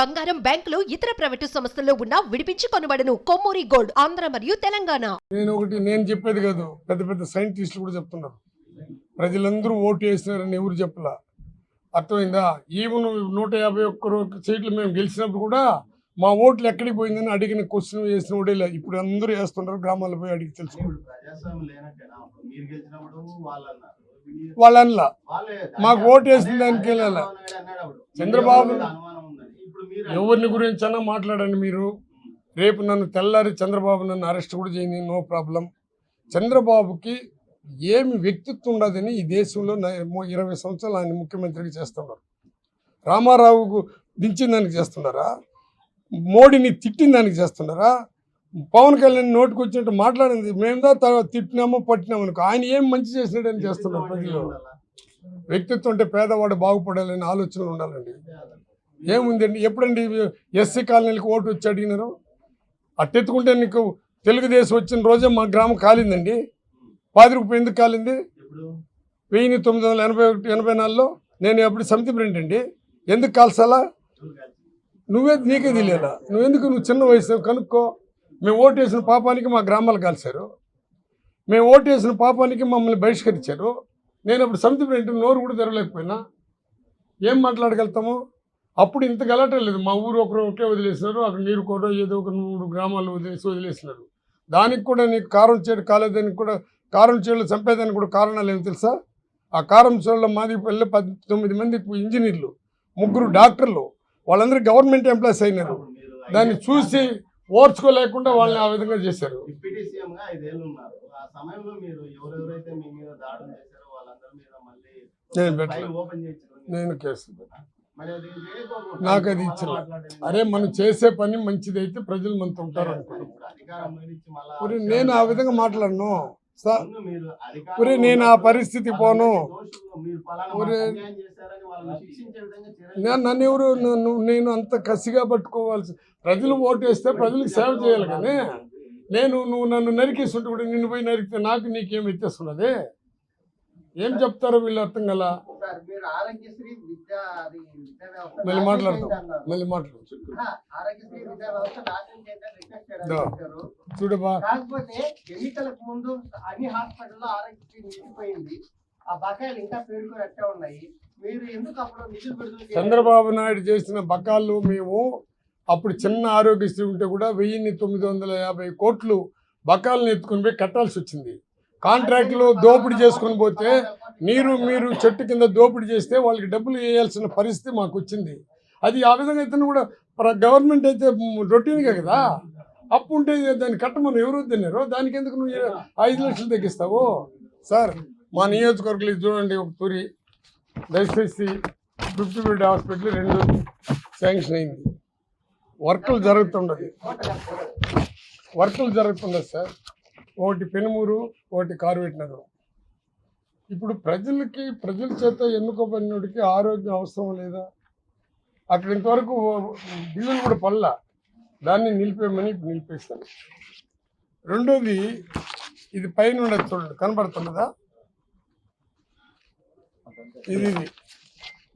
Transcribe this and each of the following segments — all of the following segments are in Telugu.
బంగారం బ్యాంకులు ఇతర ప్రైవేటు సంస్థల్లో ఉన్న విడిపించి కొనబడను. కొమ్మూరి గోల్డ్ ఆంధ్ర మరియు తెలంగాణ. నేను ఒకటి నేను చెప్పేది కాదు. పెద్ద పెద్ద సైంటిస్టులు కూడా చెప్తున్నారు. ప్రజలందరూ ఓటు వేసినారని ఎవరు చెప్పలా? అర్థమైందా? ఈవెన్ నూట యాభై ఒక్క సీట్లు మేము గెలిచినప్పుడు కూడా మా ఓట్లు ఎక్కడికి పోయిందని అడిగిన క్వశ్చన్ వేసిన ఓడే లేదు ఇప్పుడు అందరూ వేస్తుంటారు గ్రామాల్లో పోయి అడిగి తెలుసుకోండి వాళ్ళు. మాకు ఓటు వేసిన దానికి వెళ్ళాలా? చంద్రబాబు ఎవరిని గురించి అన్నా మాట్లాడండి మీరు. రేపు నన్ను తెల్లారి చంద్రబాబు నన్ను అరెస్ట్ కూడా చేయని నో ప్రాబ్లం. చంద్రబాబుకి ఏమి వ్యక్తిత్వం ఉండదని ఈ దేశంలో ఇరవై సంవత్సరాలు ఆయన ముఖ్యమంత్రిగా చేస్తున్నారు. రామారావుకు దించిన దానికి చేస్తున్నారా? మోడీని తిట్టిన దానికి చేస్తున్నారా? పవన్ కళ్యాణ్ నోటికి వచ్చినట్టు మాట్లాడింది. మేము దా తర్వాత తిట్టినామో పట్టినామో అనుకో ఆయన ఏం మంచి చేసినాడని చేస్తున్నారు ప్రజలు. వ్యక్తిత్వం అంటే పేదవాడు బాగుపడాలని ఆలోచనలు ఉండాలండి. ఏముందండి ఎప్పుడండి ఎస్సీ కాలనీలకు ఓటు వచ్చి అడిగినారు? అట్టెత్తుకుంటే నీకు తెలుగుదేశం వచ్చిన రోజే మా గ్రామం కాలిందండి. పాది రూపాయలు ఎందుకు కాలింది? వెయ్యి తొమ్మిది వందల ఎనభై ఒకటి ఎనభై నాలుగులో నేను ఎప్పుడు సమితి ప్రింట్ అండి. ఎందుకు కాల్సాలా. నువ్వే నీకే తెలియాలా? నువ్వెందుకు? నువ్వు చిన్న వయసు కనుక్కో. మేము ఓటు వేసిన పాపానికి మా గ్రామాలు కాల్చారు. మేము ఓటు వేసిన పాపానికి మమ్మల్ని బహిష్కరించారు. నేను అప్పుడు సమితి ప్రింట్ నోరు కూడా తెరవలేకపోయినా. ఏం మాట్లాడగలుగుతాము? అప్పుడు ఇంత గలటం లేదు. మా ఊరు ఒకరు ఒకే వదిలేసినారు. అక్కడ నీరు కూడా ఏదో ఒక మూడు గ్రామాలు వదిలేసి వదిలేసినారు. దానికి కూడా నీకు కారం చేడు కాలేదానికి కూడా కారం చేడులు చంపేదానికి కూడా కారణాలు ఏమి తెలుసా? ఆ కారం చేడులో మాది పల్లె పది తొమ్మిది మంది ఇంజనీర్లు ముగ్గురు డాక్టర్లు వాళ్ళందరూ గవర్నమెంట్ ఎంప్లాయీస్ అయినారు. దాన్ని చూసి ఓర్చుకోలేకుండా వాళ్ళని ఆ విధంగా చేశారు. నేను పెట్టలేదు. నేను కేసు పెట్టాను. నాకు అది ఇచ్చిన. అరే మనం చేసే పని మంచిదైతే ప్రజలు మనతో ఉంటారు అనుకున్నాం నేను ఆ విధంగా మాట్లాడను. ఒరే నేను ఆ పరిస్థితి పోను. ఒరే నన్ను ఎవరు నేను అంత కసిగా పట్టుకోవాల్సి ప్రజలు ఓటు వేస్తే ప్రజలకు సేవ చేయాలి కానీ నేను నువ్వు నన్ను నరికేస్తుంటే కూడా నిన్ను పోయి నరికితే నాకు నీకేం వ్యత్యాసం ఏం చెప్తారో వీళ్ళు అర్థం కల? మళ్ళీ మాట్లాడతాం. మళ్ళీ మాట్లాడు ఆ, ఆరోగ్యశ్రీ విద్యా వ్యవస్థ నాశనం చేయడానికి రిక్వెస్ట్ చేయడానికి దా. వచ్చారు. చూడబా కాకపోతే ఎన్నికలకు ముందు అన్ని హాస్పిటల్లో ఆరోగ్యశ్రీ నిలిచిపోయింది. ఆ బకాయిలు ఇంకా పేరుకొని అట్టే ఉన్నాయి. మీరు ఎందుకు అప్పుడు నిధులు విడుదల చేయలేదు? చంద్రబాబు నాయుడు చేసిన బకాళ్ళు మేము అప్పుడు చిన్న ఆరోగ్యశ్రీ ఉంటే కూడా వెయ్యిన్ని తొమ్మిది వందల యాభై కోట్లు బకాలను ఎత్తుకుని పోయి కట్టాల్సి వచ్చింది. కాంట్రాక్టులు దోపిడీ చేసుకొని పోతే మీరు మీరు చెట్టు కింద దోపిడీ చేస్తే వాళ్ళకి డబ్బులు వేయాల్సిన పరిస్థితి మాకు వచ్చింది. అది ఆ విధంగా అయితే కూడా ప్ర- గవర్నమెంట్ అయితే రొటీన్గా కదా? అప్పు ఉంటే దాన్ని కట్టమని ఎవరు తిన్నారు దానికి ఎందుకు నువ్వు ఐదు లక్షలు తగ్గిస్తావు? సార్ మా నియోజకవర్గంలో ఇది చూడండి ఒక తూరి. దయచేసి ఫిఫ్టీ బెడ్ హాస్పిటల్ రెండు శాంక్షన్ అయింది. వర్కులు జరుగుతుండదు. వర్కులు జరుగుతుండదు సార్. ఒకటి పెనుమూరు ఒకటి కార్వెట్నరు. ఇప్పుడు ప్రజలకి ప్రజల చేత ఎన్నుకోబడినోడికి ఆరోగ్యం అవసరం లేదా? అక్కడ ఇంతవరకు బిల్లులు కూడా పడలా. దాన్ని నిలిపేయమని నిలిపేస్తాను రెండోది ఇది పైన ఉండదు చూడండి కనబడుతున్నదా? ఇది ఇది.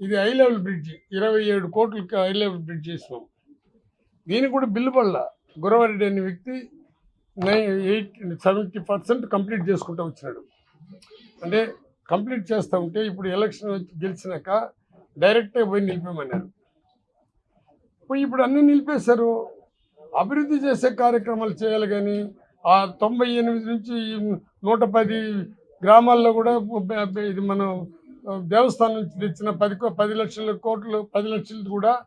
ఇది హై లెవెల్ బ్రిడ్జ్ ఇరవై ఏడు కోట్లకి హై లెవెల్ బ్రిడ్జ్ చేసినాం. దీనికి కూడా బిల్లు పడలా. గురవారెడ్డి అనే వ్యక్తి ఎయిట్ సెవెంటీ పర్సెంట్ కంప్లీట్ చేసుకుంటూ వచ్చినాడు. అంటే కంప్లీట్ చేస్తూ ఉంటే ఇప్పుడు ఎలక్షన్ వచ్చి గెలిచినాక డైరెక్ట్గా పోయి నిలిపేమన్నారు పోయి ఇప్పుడు అన్నీ నిలిపేశారు. అభివృద్ధి చేసే కార్యక్రమాలు చేయాలి కానీ ఆ తొంభై ఎనిమిది నుంచి నూట పది గ్రామాల్లో కూడా ఇది మనం దేవస్థానం నుంచి తెచ్చిన పది కో- పది లక్షల కోట్లు పది లక్షలు కూడా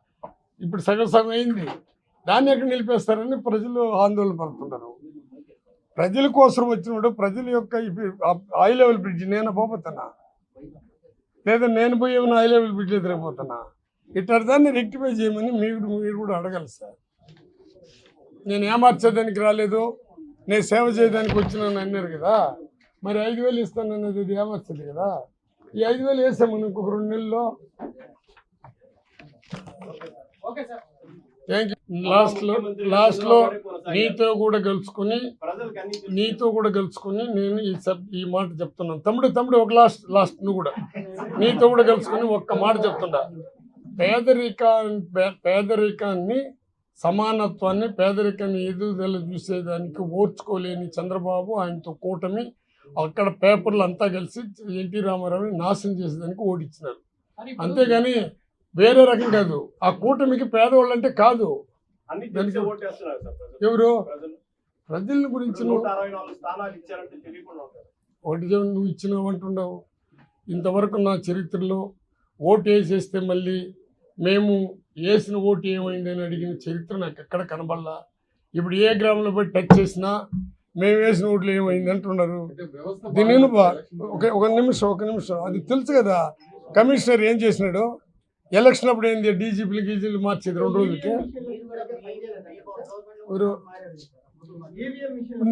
ఇప్పుడు సగం సగం అయింది. దాన్ని ఎక్కడ నిలిపేస్తారని ప్రజలు ఆందోళన పడుతున్నారు. ప్రజల కోసం వచ్చినప్పుడు ప్రజల యొక్క హై లెవెల్ బ్రిడ్జ్ నేను పోపోతున్నా లేదా నేను పోయి ఏమైనా హై లెవెల్ బ్రిడ్జ్ ఎదురైపోతున్నా ఇట్లా దాన్ని రెక్టిఫై చేయమని మీరు మీరు కూడా అడగాలి సార్. నేను ఏమార్చేదానికి రాలేదు. నేను సేవ చేయడానికి వచ్చినాను అన్నారు కదా. మరి ఐదు వేలు ఇస్తాను అన్నది ఇది ఏమర్చదు కదా? ఈ ఐదు వేలు వేసాము ఇంకొక రెండు నెలల్లో. థ్యాంక్ యూ లాస్ట్లో లాస్ట్లో నీతో కూడా గెలుచుకుని నీతో కూడా గెలుచుకుని నేను ఈ సబ్ ఈ మాట చెప్తున్నాను. తమ్ముడు తమ్ముడు ఒక లాస్ట్ లాస్ట్ నువ్వు కూడా. నీతో కూడా గెలుచుకుని ఒక్క మాట చెప్తుండా పేదరికా పేదరికాన్ని సమానత్వాన్ని పేదరికాన్ని ఎదుగుదల చూసేదానికి ఓర్చుకోలేని చంద్రబాబు ఆయనతో కూటమి అక్కడ పేపర్లు అంతా కలిసి ఎన్టీ రామారావుని నాశనం చేసేదానికి ఓడించినారు అంతేగాని వేరే రకం కాదు. ఆ కూటమికి పేదవాళ్ళు అంటే కాదు. ఎవరు? ప్రజలు. గురించి ఒకటి చెప్పు, నువ్వు ఇచ్చినావు అంటున్నావు. ఇంతవరకు నా చరిత్రలో ఓటు వేసేస్తే మళ్ళీ మేము వేసిన ఓటు ఏమైంది అని అడిగిన చరిత్ర నాకు ఎక్కడ కనబడలా. ఇప్పుడు ఏ గ్రామంలో పోయి టచ్ చేసినా మేము వేసిన ఓట్లు ఏమైంది అంటున్నారు. దీని ఒక ఒక నిమిషం ఒక నిమిషం. అది తెలుసు కదా. కమిషనర్ ఏం చేసినాడు? ఎలక్షన్ అప్పుడు ఏంది? డీజీపీలు గీజీలు మార్చేది రెండు రోజులకి.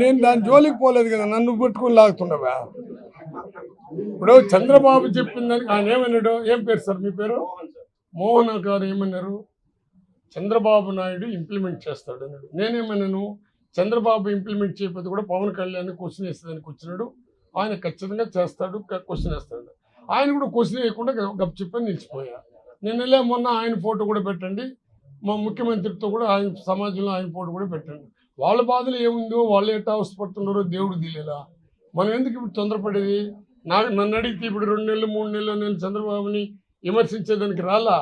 నేను దాని జోలికి పోలేదు కదా నన్ను పట్టుకొని లాగుతుండవా? ఇప్పుడు చంద్రబాబు చెప్పిన దానికి ఆయన ఏమన్నాడు? ఏం పేరు సార్ మీ పేరు? మోహన్ గారు ఏమన్నారు? చంద్రబాబు నాయుడు ఇంప్లిమెంట్ చేస్తాడు అన్నాడు. నేనేమన్నాను? చంద్రబాబు ఇంప్లిమెంట్ చేయకపోతే కూడా పవన్ కళ్యాణ్ క్వశ్చన్ వేసేదానికి వచ్చినాడు. ఆయన ఖచ్చితంగా చేస్తాడు క్వశ్చన్ వేస్తాడు. ఆయన కూడా క్వశ్చన్ వేయకుండా గప్ చెప్పని నిలిచిపోయా. నేను వెళ్ళా మొన్న ఆయన ఫోటో కూడా పెట్టండి. మా ముఖ్యమంత్రితో కూడా ఆయన సమాజంలో ఆయన పోటీ కూడా పెట్టండి. వాళ్ళ బాధలు ఏముందో వాళ్ళు ఎట్టా అవసరపడుతున్నారో దేవుడు తెలియలా. మనం ఎందుకు ఇప్పుడు తొందరపడేది? నాకు నన్ను అడిగితే ఇప్పుడు రెండు నెలలు మూడు నెలలు నేను చంద్రబాబుని విమర్శించేదానికి రాలా?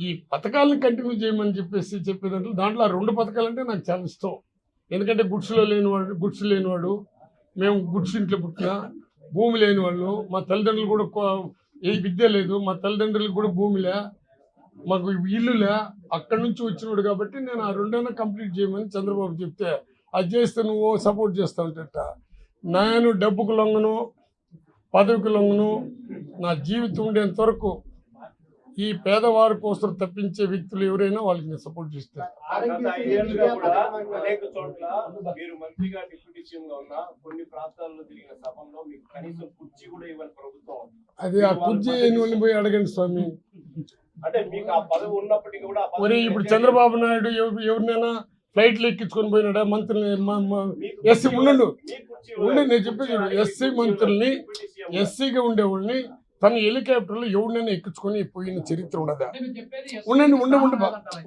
ఈ పథకాలను కంటిన్యూ చేయమని చెప్పేసి చెప్పేదంటే దాంట్లో ఆ రెండు పథకాలు అంటే నాకు చాలా ఇష్టం. ఎందుకంటే గుడ్స్లో లేనివాడు గుడ్స్ లేనివాడు మేము గుడ్స్ ఇంట్లో పుట్టిన భూమి లేని వాళ్ళు. మా తల్లిదండ్రులు కూడా ఏ విద్య లేదు. మా తల్లిదండ్రులకు కూడా భూమిలే మాకు ఇల్లులే అక్కడి నుంచి వచ్చినాడు కాబట్టి నేను ఆ రెండైనా కంప్లీట్ చేయమని చంద్రబాబు చెప్తే అది చేస్తే నువ్వు సపోర్ట్ చేస్తా ఉంటట నేను డబ్బుకు లొంగను పదవికి లొంగను నా జీవితం ఉండేంత వరకు ఈ పేదవారి కోసం తప్పించే వ్యక్తులు ఎవరైనా వాళ్ళకి నేను సపోర్ట్ చేస్తాను. గత ఐదేళ్ళుగా కూడా అనేక చోట్ల మీరు మంత్రిగా డిప్యూటీ సీఎం గా ఉన్న కొన్ని ప్రాంతాల్లో తిరిగిన సభల్లో మీకు కనీసం కుర్చీ కూడా ఇవ్వని ప్రభుత్వం అది ఆ కుర్చీ వాళ్ళని పోయి అడగండి స్వామి? అంటే మీకు ఆ పదవి ఉన్నప్పటికీ కూడా ఆ పదవి మరి ఇప్పుడు చంద్రబాబు నాయుడు ఎవ- ఎవరినైనా ఫ్లైట్లు ఎక్కించుకొని పోయినాడా? మంత్రుల్ని ఎస్సీ ఉండు ఉండు. నేను చెప్పేది. ఎస్సీ మంత్రుల్ని ఎస్సీగా ఉండేవాళ్ళని తన హెలికాప్టర్లో ఎవరినైనా ఎక్కించుకొని పోయిన చరిత్ర ఉండదా? ఉండండి ఉండ ఉండి.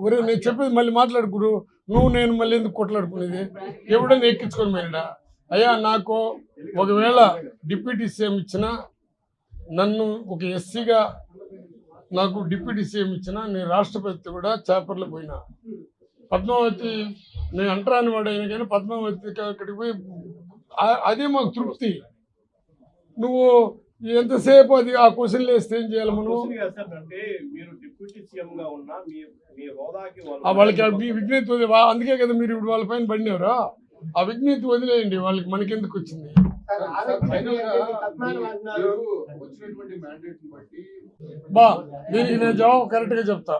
ఒరే నేను చెప్పేది మళ్ళీ మాట్లాడు గురు నువ్వు నేను మళ్ళీ ఎందుకు కొట్లాడుకునేది? ఎవడైనా ఎక్కించుకొని పోయినాడా? అయ్యా నాకు ఒకవేళ డిప్యూటీ సీఎం ఇచ్చినా నన్ను ఒక ఎస్సీగా నాకు డిప్యూటీ సీఎం ఇచ్చినా నేను రాష్ట్రపతి కూడా చేపర్లో పోయినా. పద్మావతి నేను అంటరాని వాడైనా కానీ పద్మావతి అక్కడికి పోయి అదే మాకు తృప్తి. నువ్వు ఎంతసేపు అది ఆ క్వశ్చన్లు వేస్తే ఏం చేయాలి మనం? క్వశ్చన్ వాళ్ళకి మీ విజ్ఞత వదిలే వా- అందుకే కదా మీరు ఇప్పుడు వాళ్ళ పైన పడినారు? ఆ విజ్ఞత వదిలేయండి వాళ్ళకి మనకెందుకు వచ్చింది? బా దీనికి నేను జవాబు కరెక్ట్గా చెప్తా.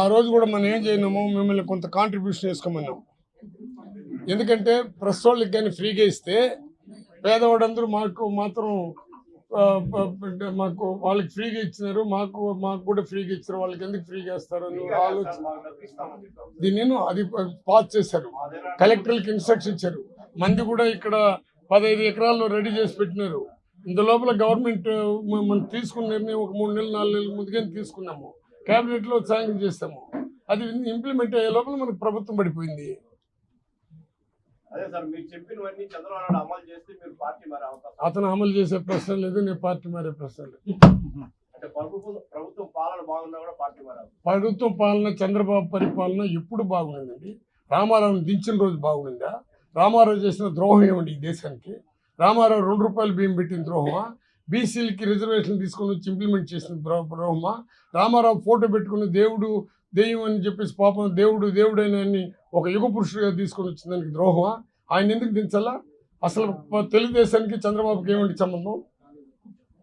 ఆ రోజు కూడా మనం ఏం చేయనాము? మిమ్మల్ని కొంత కాంట్రిబ్యూషన్ వేసుకోమన్నాం. ఎందుకంటే ప్రెస్ వాళ్ళకి కానీ ఫ్రీగా ఇస్తే పేదవాడందరూ మాకు మాత్రం మాకు వాళ్ళకి ఫ్రీగా ఇచ్చినారు మాకు మాకు కూడా ఫ్రీగా ఇచ్చారు వాళ్ళకి ఎందుకు ఫ్రీగా ఇస్తారు అని ఆలోచన. దీన్ని అది పాస్ చేశారు. కలెక్టర్లకు ఇన్స్ట్రక్షన్ ఇచ్చారు. మంది కూడా ఇక్కడ పదహైదు ఎకరాల్లో రెడీ చేసి పెట్టినారు. ఇంత లోపల గవర్నమెంట్ మనం తీసుకున్న నిర్ణయం ఒక మూడు నెలలు నాలుగు నెలల ముందుగానే తీసుకున్నాము. క్యాబినెట్లో సాయం చేస్తాము. అది ఇంప్లిమెంట్ అయ్యే లోపల మనకు ప్రభుత్వం పడిపోయింది. అదే సార్ మీరు చెప్పినవన్నీ చంద్రబాబు నాయుడు అమలు చేస్తే మీరు పార్టీ మారే అవకాశం అతను అమలు చేసే ప్రశ్న లేదు నేను పార్టీ మారే ప్రశ్న లేదు. అంటే ప్రభుత్వం పాలన బాగున్నా కూడా పార్టీ మారే అవకాశం ప్రభుత్వం పాలన చంద్రబాబు పరిపాలన ఎప్పుడు బాగుండిందండి రామారావుని దించిన రోజు బాగుండిందా రామారావు చేసిన ద్రోహం ఏమండి ఈ దేశానికి? రామారావు రెండు రూపాయలు బియ్యం పెట్టిన ద్రోహమా? బీసీలకి రిజర్వేషన్ తీసుకొని వచ్చి ఇంప్లిమెంట్ చేసిన ద్రో- ద్రోహమా? రామారావు ఫోటో పెట్టుకుని దేవుడు దెయ్యం అని చెప్పేసి పాపం దేవుడు దేవుడైన ఆయన్ని ఒక యుగ పురుషుడిగా తీసుకొని వచ్చిన దానికి ద్రోహమా? ఆయన ఎందుకు దించాలా? అసలు తెలుగుదేశానికి చంద్రబాబుకి ఏమండి సంబంధం?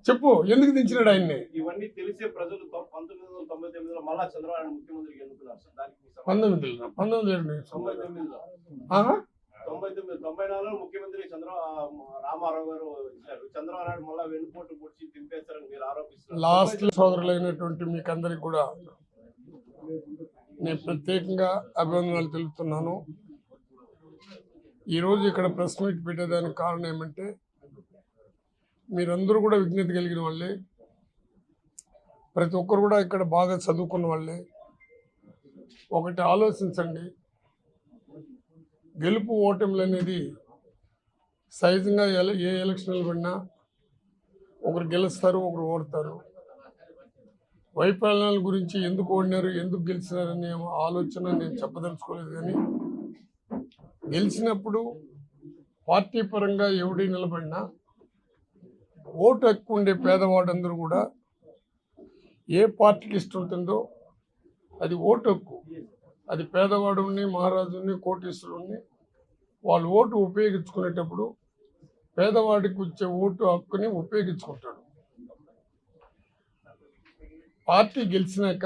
చెప్పు ఎందుకు దించినాడు ఆయన్ని? ఇవన్నీ తెలిసే ప్రజలు పంతొమ్మిది వందల తొంభై తొమ్మిదిలో మళ్ళా చంద్రబాబు ఎన్నుకున్నారు? పంతొమ్మిది పంతొమ్మిది తొంభై తొమ్మిది తొంభై నాలుగులో ముఖ్యమంత్రి చంద్ర రామారావు గారు ఇచ్చారు. చంద్రబాబు నాయుడు మళ్ళీ వెన్నుపోటు పొడిచి దింపేస్తారని మీరు ఆరోపిస్తున్నారు. లాస్ట్ సోదరులైనటువంటి మీకు అందరికి కూడా నేను ప్రత్యేకంగా అభివందనాలు తెలుపుతున్నాను. ఈరోజు ఇక్కడ ప్రెస్ మీట్ పెట్టేదానికి కారణం ఏమంటే మీరందరూ కూడా విజ్ఞత కలిగిన వాళ్ళే. ప్రతి ఒక్కరు కూడా ఇక్కడ బాగా చదువుకున్న వాళ్ళే. ఒకటి ఆలోచించండి. గెలుపు ఓటములు అనేది సహజంగా ఎల- ఏ ఎలక్షన్లు పడినా ఒకరు గెలుస్తారు ఒకరు ఓడతారు. వైఫల్యాల గురించి ఎందుకు ఓడినారు ఎందుకు గెలిచినారనే ఆలోచన నేను చెప్పదలుచుకోలేదు కానీ గెలిచినప్పుడు పార్టీ పరంగా ఎవడి నిలబడినా ఓటు ఎక్కువ ఉండే పేదవాడందరూ కూడా ఏ పార్టీకి ఇష్టం ఉంటుందో అది ఓటు హక్కు. అది పేదవాడుని మహారాజుని కోటీశ్వరుణ్ణి వాళ్ళు ఓటు ఉపయోగించుకునేటప్పుడు పేదవాడికి వచ్చే ఓటు హక్కుని ఉపయోగించుకుంటాడు. పార్టీ గెలిచినాక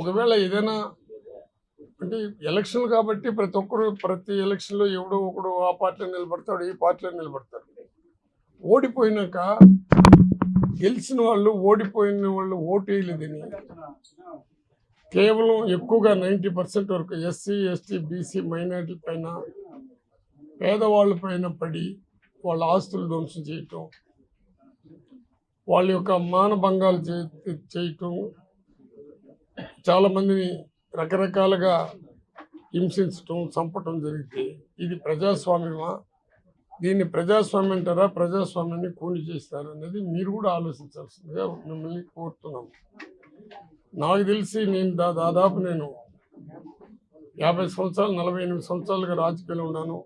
ఒకవేళ ఏదైనా అంటే ఎలక్షన్ కాబట్టి ప్రతి ఒక్కరు ప్రతి ఎలక్షన్లో ఎవడో ఒకడు ఆ పార్టీలో నిలబడతాడు ఈ పార్టీలో నిలబడతాడు. ఓడిపోయినాక గెలిచిన వాళ్ళు ఓడిపోయిన వాళ్ళు ఓటు వేయలేదని కేవలం ఎక్కువగా నైంటీ పర్సెంట్ వరకు ఎస్సీ ఎస్టీ బీసీ మైనార్టీ పైన పేదవాళ్ళ పైన పడి వాళ్ళ ఆస్తులు ధ్వంసం చేయటం వాళ్ళ యొక్క మానభంగాలు చే చేయటం చాలామందిని రకరకాలుగా హింసించటం చంపటం జరిగితే ఇది ప్రజాస్వామ్యమా? దీన్ని ప్రజాస్వామ్యం అంటారా? ప్రజాస్వామ్యాన్ని కూని చేస్తారనేది మీరు కూడా ఆలోచించాల్సిందిగా మిమ్మల్ని కోరుతున్నాం నాకు తెలిసి నేను దా దాదాపు నేను యాభై సంవత్సరాలు నలభై ఎనిమిది సంవత్సరాలుగా రాజకీయాలు ఉన్నాను.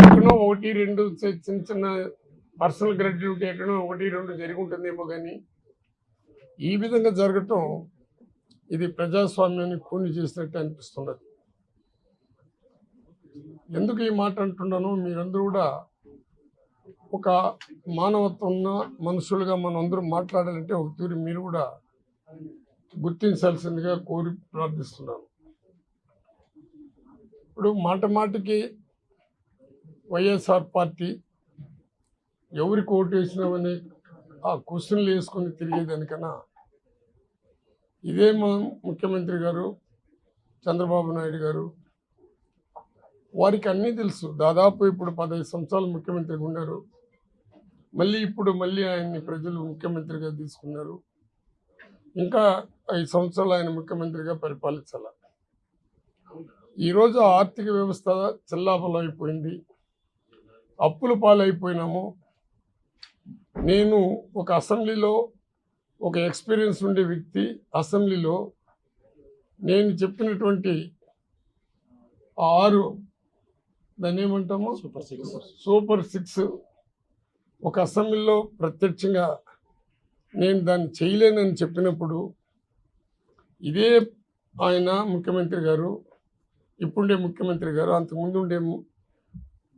ఎక్కడో ఒకటి రెండు చిన్న చిన్న పర్సనల్ గ్రాడ్యుయేట్ ఎక్కడో ఒకటి రెండు జరిగి ఉంటుందేమో కానీ ఈ విధంగా జరగటం ఇది ప్రజాస్వామ్యాన్ని కూని చేసినట్టు అనిపిస్తున్నది. ఎందుకు ఈ మాట అంటున్నాను మీరందరూ కూడా ఒక మానవత్వం ఉన్న మనుషులుగా మనం అందరూ మాట్లాడాలంటే ఒక తీరు మీరు కూడా గుర్తించాల్సిందిగా కోరి ప్రార్థిస్తున్నాను. ఇప్పుడు మాట మాటకి వైఎస్ఆర్ పార్టీ ఎవరికి ఓటు వేసినామని ఆ క్వశ్చన్లు వేసుకొని తిరిగేదానికన్నా ఇదే మా ముఖ్యమంత్రి గారు చంద్రబాబు నాయుడు గారు వారికి అన్నీ తెలుసు. దాదాపు ఇప్పుడు పదహైదు సంవత్సరాలు ముఖ్యమంత్రిగా ఉన్నారు. మళ్ళీ ఇప్పుడు మళ్ళీ ఆయన్ని ప్రజలు ముఖ్యమంత్రిగా తీసుకున్నారు. ఇంకా ఐదు సంవత్సరాలు ఆయన ముఖ్యమంత్రిగా పరిపాలించాల. ఈరోజు ఆర్థిక వ్యవస్థ చెల్లాపలం అయిపోయింది అప్పుల పాలైపోయినాము. నేను ఒక అసెంబ్లీలో ఒక ఎక్స్పీరియన్స్ ఉండే వ్యక్తి అసెంబ్లీలో నేను చెప్పినటువంటి ఆరు దాన్ని ఏమంటాము? Super six. Super six. ఒక అసెంబ్లీలో ప్రత్యక్షంగా నేను దాన్ని చేయలేనని చెప్పినప్పుడు ఇదే ఆయన ముఖ్యమంత్రి గారు ఇప్పుడుండే ముఖ్యమంత్రి గారు అంతకుముందు ఉండే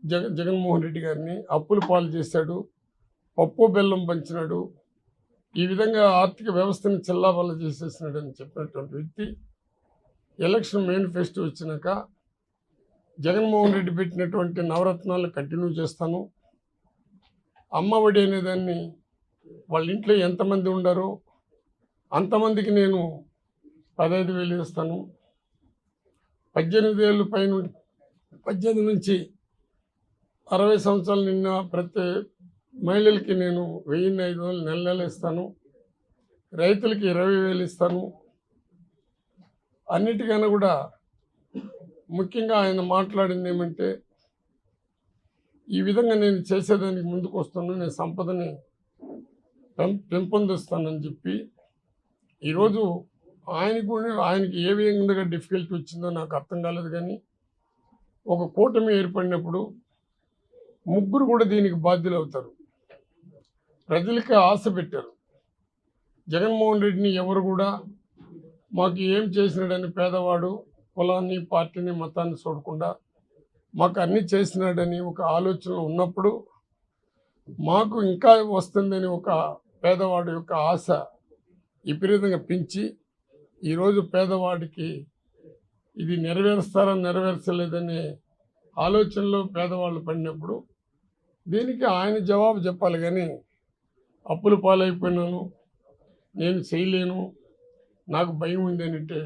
జగ జగన్మోహన్ రెడ్డి గారిని అప్పులు పాలు చేశాడు పప్పు బెల్లం పంచినాడు ఈ విధంగా ఆర్థిక వ్యవస్థను చెల్లాబల్ల చేసేసినాడని చెప్పినటువంటి వ్యక్తి ఎలక్షన్ మేనిఫెస్టో వచ్చినాక జగన్మోహన్ రెడ్డి పెట్టినటువంటి నవరత్నాలు కంటిన్యూ చేస్తాను. అమ్మఒడి అనేదాన్ని వాళ్ళ ఇంట్లో ఎంతమంది ఉండారో అంతమందికి నేను పదహైదు వేలు ఇస్తాను పద్దెనిమిది ఏళ్ళు పైన పద్దెనిమిది నుంచి అరవై సంవత్సరాలు నిన్న ప్రతి మహిళలకి నేను వెయ్యిన్ని ఐదు వందలు నెల నెల ఇస్తాను. రైతులకి ఇరవై వేలు ఇస్తాను. అన్నిటికైనా కూడా ముఖ్యంగా ఆయన మాట్లాడింది ఏమంటే ఈ విధంగా నేను చేసేదానికి ముందుకు వస్తాను నేను సంపదని పెంపొందిస్తానని చెప్పి ఈరోజు ఆయనకు కూడా ఆయనకి ఏ విధంగా డిఫికల్టీ వచ్చిందో నాకు అర్థం కాలేదు కానీ ఒక కూటమి ఏర్పడినప్పుడు ముగ్గురు కూడా దీనికి బాధ్యులు అవుతారు. ప్రజలకి ఆశ పెట్టారు. జగన్మోహన్ రెడ్డిని ఎవరు కూడా మాకు ఏం చేసినాడని పేదవాడు కులాన్ని పార్టీని మతాన్ని చూడకుండా మాకు అన్ని చేసినాడని ఒక ఆలోచన ఉన్నప్పుడు మాకు ఇంకా వస్తుందని ఒక పేదవాడి యొక్క ఆశ విపరీతంగా పెంచి ఈరోజు పేదవాడికి ఇది నెరవేరుస్తారా నెరవేర్చలేదనే ఆలోచనలో పేదవాళ్ళు పడినప్పుడు దీనికి ఆయన జవాబు చెప్పాలి కానీ అప్పులు పాలైపోయినాను నేను చేయలేను నాకు భయం ఉంది అంటే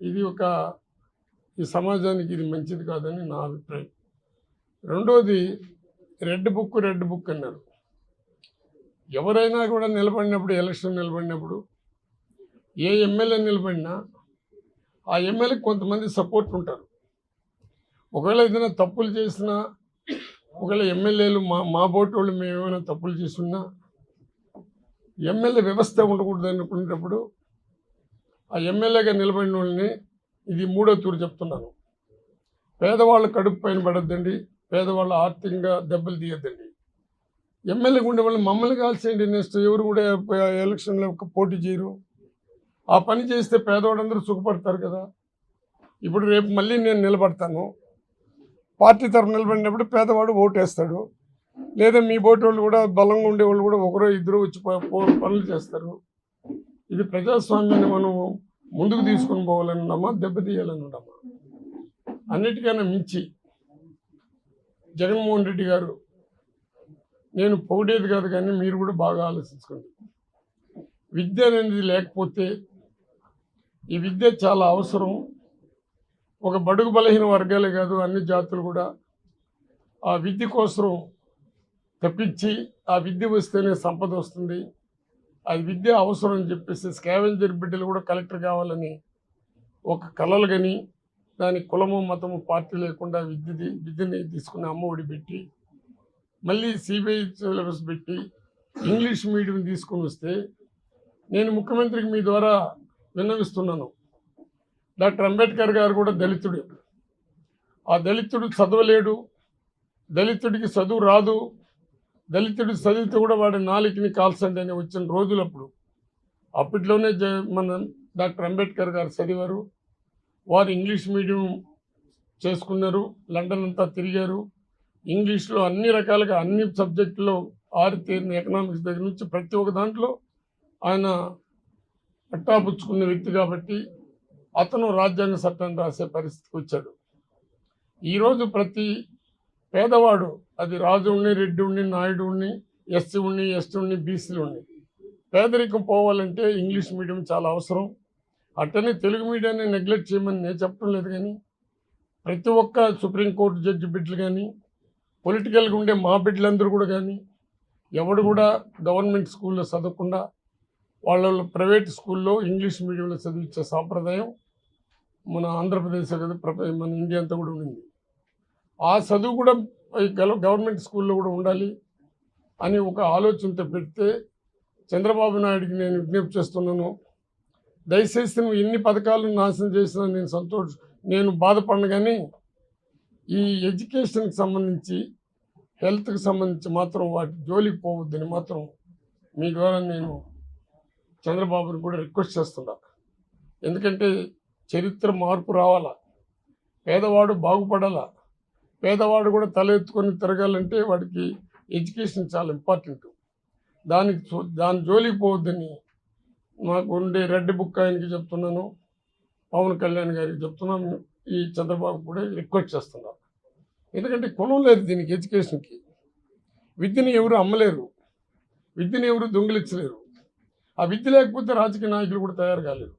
ఇది ఒక ఈ సమాజానికి ఇది మంచిది కాదని నా అభిప్రాయం. రెండోది రెడ్ బుక్ రెడ్ బుక్ అన్నారు. ఎవరైనా కూడా నిలబడినప్పుడు ఎలక్షన్ నిలబడినప్పుడు ఏ ఎమ్మెల్యే నిలబడినా ఆ ఎమ్మెల్యేకి కొంతమంది సపోర్ట్ ఉంటారు. ఒకవేళ ఏదైనా తప్పులు చేసినా ఒకవేళ ఎమ్మెల్యేలు మా మా బోటు వాళ్ళు మేము ఏమైనా తప్పులు చేస్తున్నా ఎమ్మెల్యే వ్యవస్థ ఉండకూడదు అనుకునేటప్పుడు ఆ ఎమ్మెల్యేగా నిలబడిన వాళ్ళని ఇది మూడో తూరు చెప్తున్నాను. పేదవాళ్ళ కడుపు పైన పడద్దండి పేదవాళ్ళు ఆర్థికంగా దెబ్బలు తీయద్దండి. ఎమ్మెల్యేగా ఉండే వాళ్ళు మమ్మల్ని కాల్చేయండి నెక్స్ట్. ఎవరు కూడా ఎలక్షన్లో పోటీ చేయరు. ఆ పని చేస్తే పేదవాడందరూ సుఖపడతారు కదా. ఇప్పుడు రేపు మళ్ళీ నేను నిలబడతాను. పార్టీ తరఫు నిలబడినప్పుడు పేదవాడు ఓటేస్తాడు. లేదా మీ బోటి వాళ్ళు కూడా బలంగా ఉండే వాళ్ళు కూడా ఒకరో ఇద్దరు వచ్చి పనులు చేస్తారు. ఇది ప్రజాస్వామ్యాన్ని మనం ముందుకు తీసుకొని పోవాలని ఉన్నామా దెబ్బతీయాలని ఉన్నామా అన్నిటికైనా మించి జగన్మోహన్ రెడ్డి గారు నేను పొగిడేది కాదు కానీ మీరు కూడా బాగా ఆలోచించుకోండి. విద్య అనేది లేకపోతే ఈ విద్య చాలా అవసరం. ఒక బడుగు బలహీన వర్గాలే కాదు అన్ని జాతులు కూడా ఆ విద్య కోసం తప్పించి ఆ విద్య వస్తేనే సంపద వస్తుంది. ఆ విద్య అవసరం అని చెప్పేసి స్కావెంజర్ బిడ్డలు కూడా కలెక్టర్ కావాలని ఒక కలలు కానీ దాని కులము మతము పార్టీ లేకుండా విద్యది విద్యని తీసుకుని అమ్మఒడి పెట్టి మళ్ళీ సిబిఐ సిలబస్ పెట్టి ఇంగ్లీష్ మీడియం తీసుకొని వస్తే నేను ముఖ్యమంత్రికి మీ ద్వారా విన్నవిస్తున్నాను. డాక్టర్ అంబేద్కర్ గారు కూడా దళితుడు. ఆ దళితుడు చదవలేడు దళితుడికి చదువు రాదు దళితుడు చదివితే కూడా వాడి నాలుకని కాల్చండి అని వచ్చిన రోజులప్పుడు అప్పట్లోనే జ మన డాక్టర్ అంబేద్కర్ గారు చదివారు. వారు ఇంగ్లీష్ మీడియం చేసుకున్నారు లండన్ అంతా తిరిగారు. ఇంగ్లీష్లో అన్ని రకాలుగా అన్ని సబ్జెక్టులో ఆరు తీరిన ఎకనామిక్స్ దగ్గర నుంచి ప్రతి ఒక్క దాంట్లో ఆయన పట్టాపుచ్చుకున్న వ్యక్తి కాబట్టి అతను రాజ్యాంగ చట్టాన్ని రాసే పరిస్థితికి వచ్చాడు. ఈరోజు ప్రతి పేదవాడు అది రాజు ఉండి రెడ్డి ఉండి ఎస్సీ ఉండి ఎస్టీ ఉండి బీసీలు పేదరికం పోవాలంటే ఇంగ్లీష్ మీడియం చాలా అవసరం. అట్టనే తెలుగు మీడియాన్ని నెగ్లెక్ట్ చేయమని నేను చెప్పడం లేదు కానీ ప్రతి ఒక్క సుప్రీంకోర్టు జడ్జి బిడ్డలు కానీ పొలిటికల్గా ఉండే మా బిడ్డలందరూ కూడా కానీ ఎవడు కూడా గవర్నమెంట్ స్కూల్లో చదవకుండా వాళ్ళ ప్రైవేట్ స్కూల్లో ఇంగ్లీష్ మీడియంలో చదివించే సాంప్రదాయం మన ఆంధ్రప్రదేశ్ కదా ప్రప- మన ఇండియా అంతా కూడా ఉండింది. ఆ చదువు కూడా గవర్నమెంట్ స్కూల్లో కూడా ఉండాలి అని ఒక ఆలోచనతో పెడితే చంద్రబాబు నాయుడికి నేను విజ్ఞప్తి చేస్తున్నాను. దయచేసి నువ్వు ఎన్ని పథకాలు నాశనం చేసినా నేను సంతోష నేను బాధపడను కానీ ఈ ఎడ్యుకేషన్కి సంబంధించి హెల్త్కి సంబంధించి మాత్రం వాటి జోలికి పోవద్దని మాత్రం మీ ద్వారా నేను చంద్రబాబుని కూడా రిక్వెస్ట్ చేస్తున్నా. ఎందుకంటే చరిత్ర మార్పు రావాలా? పేదవాడు బాగుపడాలా? పేదవాడు కూడా తల ఎత్తుకొని తిరగాలంటే వాడికి ఎడ్యుకేషన్ చాలా ఇంపార్టెంట్. దానికి చూ- దాని జోలికి పోవద్దని మాకు ఉండే రెడ్ బుక్ ఆయనకి చెప్తున్నాను. పవన్ కళ్యాణ్ గారికి చెప్తున్నాను. ఈ చంద్రబాబు కూడా రిక్వెస్ట్ చేస్తున్నాను ఎందుకంటే కులం లేదు దీనికి ఎడ్యుకేషన్కి. విద్యని ఎవరు అమ్మలేరు. విద్యని ఎవరు దొంగిలించలేరు. ఆ విద్య లేకపోతే రాజకీయ నాయకులు కూడా తయారు కాలేరు.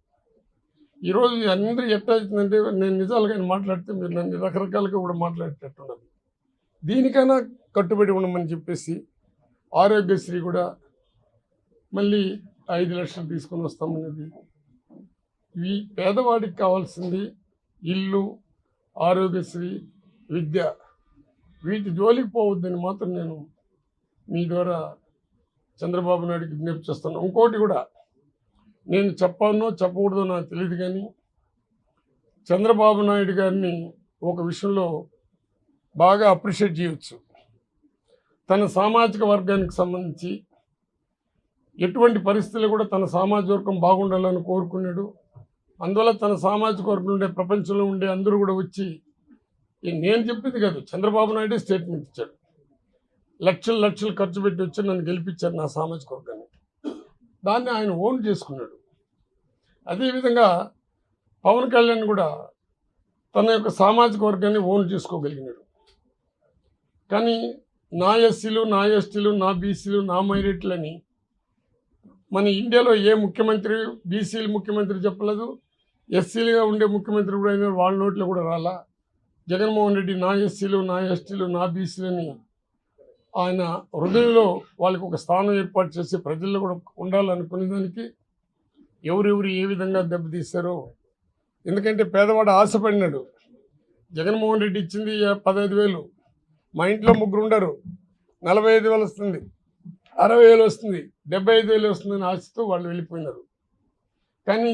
ఈరోజు అందరూ ఎట్లా అవుతుందంటే నేను నిజాలుగా మాట్లాడితే మీరు నన్ను రకరకాలుగా కూడా మాట్లాడేటట్టున్నది దీనికైనా కట్టుబడి ఉండమని చెప్పేసి ఆరోగ్యశ్రీ కూడా మళ్ళీ ఐదు లక్షలు తీసుకొని వస్తామనేది. ఈ పేదవాడికి కావాల్సింది ఇల్లు ఆరోగ్యశ్రీ విద్య. వీటి జోలికి పోవద్దని మాత్రం నేను మీ ద్వారా చంద్రబాబు నాయుడికి విజ్ఞప్తి చేస్తాను. ఇంకోటి కూడా నేను చెప్పానో చెప్పకూడదో నాకు తెలియదు కానీ చంద్రబాబు నాయుడు గారిని ఒక విషయంలో బాగా అప్రిషియేట్ చేయవచ్చు తన సామాజిక వర్గానికి సంబంధించి ఎటువంటి పరిస్థితులు కూడా తన సామాజిక వర్గం బాగుండాలని కోరుకున్నాడు. అందువల్ల తన సామాజిక వర్గం ఉండే ప్రపంచంలో ఉండే అందరూ కూడా వచ్చి నేను చెప్పింది కాదు. చంద్రబాబు నాయుడు స్టేట్మెంట్ ఇచ్చాడు. లక్షలు లక్షలు ఖర్చు పెట్టి వచ్చి నన్ను గెలిపించారు నా సామాజిక వర్గాన్ని. దాన్ని ఆయన ఓన్ చేసుకున్నాడు. అదేవిధంగా పవన్ కళ్యాణ్ కూడా తన యొక్క సామాజిక వర్గాన్ని ఓన్ చేసుకోగలిగినాడు. కానీ నా ఎస్సీలు నా ఎస్టీలు నా బీసీలు నా మైనారిటీలని మన ఇండియాలో ఏ ముఖ్యమంత్రి బీసీలు ముఖ్యమంత్రి చెప్పలేదు. ఎస్సీలుగా ఉండే ముఖ్యమంత్రి కూడా అయినా వాళ్ళ నోట్లో కూడా రాలా. జగన్మోహన్ రెడ్డి నా ఎస్సీలు నా ఎస్టీలు నా బీసీలని ఆయన హృదయంలో వాళ్ళకి ఒక స్థానం ఏర్పాటు చేసి ప్రజల్లో కూడా ఉండాలనుకునే దానికి ఎవరెవరు ఏ విధంగా దెబ్బతీశారో. ఎందుకంటే పేదవాడు ఆశపడినాడు. జగన్మోహన్ రెడ్డి ఇచ్చింది పదహైదు వేలు. మా ఇంట్లో ముగ్గురు ఉండరు. నలభై ఐదు వేలు వస్తుంది. అరవై వేలు వస్తుంది. డెబ్బై ఐదు వేలు వస్తుందని ఆశతో వాళ్ళు వెళ్ళిపోయినారు. కానీ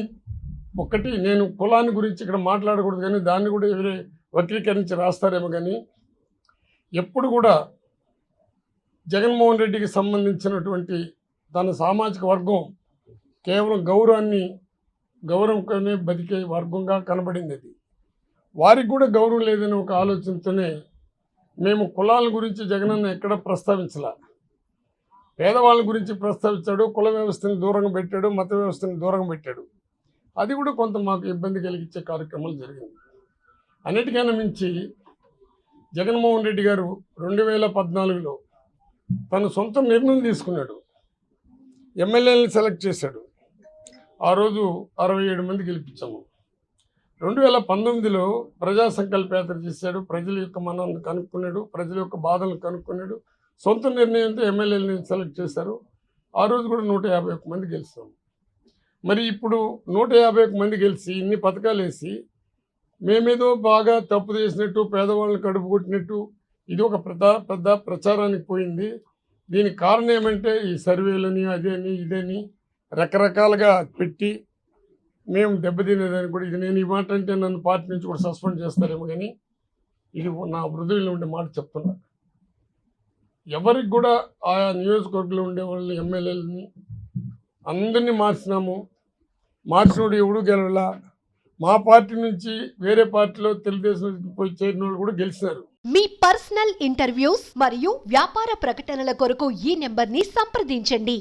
ఒకటి నేను కులాన్ని గురించి ఇక్కడ మాట్లాడకూడదు కానీ దాన్ని కూడా ఎవరే వక్రీకరించి రాస్తారేమో కానీ ఎప్పుడు కూడా జగన్మోహన్ రెడ్డికి సంబంధించినటువంటి తన సామాజిక వర్గం కేవలం గౌరవాన్ని గౌరవంగానే బతికే వర్గంగా కనబడింది అది. వారికి కూడా గౌరవం లేదని ఒక ఆలోచనతోనే మేము కులాల గురించి జగనన్న ఎక్కడ ప్రస్తావించలా? పేదవాళ్ళ గురించి ప్రస్తావించాడు కుల వ్యవస్థని దూరంగా పెట్టాడు మత వ్యవస్థని దూరంగా పెట్టాడు. అది కూడా కొంత మాకు ఇబ్బంది కలిగించే కార్యక్రమాలు జరిగింది. అన్నిటికైనా మించి జగన్మోహన్ రెడ్డి గారు రెండు వేల పద్నాలుగులో తన సొంత నిర్ణయం తీసుకున్నాడు. ఎమ్మెల్యేలను సెలెక్ట్ చేశాడు. ఆ రోజు అరవై ఏడు మంది గెలిపించాము. రెండు వేల పంతొమ్మిదిలో ప్రజా సంకల్పయాత్ర చేశాడు. ప్రజల యొక్క మనాన్ని కనుక్కున్నాడు. ప్రజల యొక్క బాధలను కనుక్కున్నాడు. సొంత నిర్ణయంతో ఎమ్మెల్యేలని సెలెక్ట్ చేశారు. ఆ రోజు కూడా నూట యాభై మంది గెలిచాము. మరి ఇప్పుడు నూట యాభై మంది గెలిచి ఇన్ని పథకాలు వేసి మేమేదో బాగా తప్పు చేసినట్టు పేదవాళ్ళని కడుపు కొట్టినట్టు ఇది ఒక పెద్ద పెద్ద ప్రచారానికి పోయింది. దీనికి కారణం ఏమంటే ఈ సర్వేలని అదేని ఇదని రకరకాలుగా పెట్టి మేము దెబ్బతినేదానికి కూడా ఇది నేను ఈ మాట అంటే నన్ను పార్టీ నుంచి కూడా సస్పెండ్ చేస్తారేమో కానీ ఇది నా హృదయంలో ఉండే మాట చెప్తున్నా. ఎవరికి కూడా ఆయా నియోజకవర్గంలో ఉండే వాళ్ళని ఎమ్మెల్యేలని అందరినీ మార్చినాము. మార్చినోడు ఎవడు గెలవలా? మా పార్టీ నుంచి వేరే పార్టీలో తెలుగుదేశం పోయి చేరిన వాళ్ళు కూడా గెలిచినారు. మీ పర్సనల్ ఇంటర్వ్యూస్ మరియు వ్యాపార ప్రకటనల కొరకు ఈ నెంబర్ని సంప్రదించండి.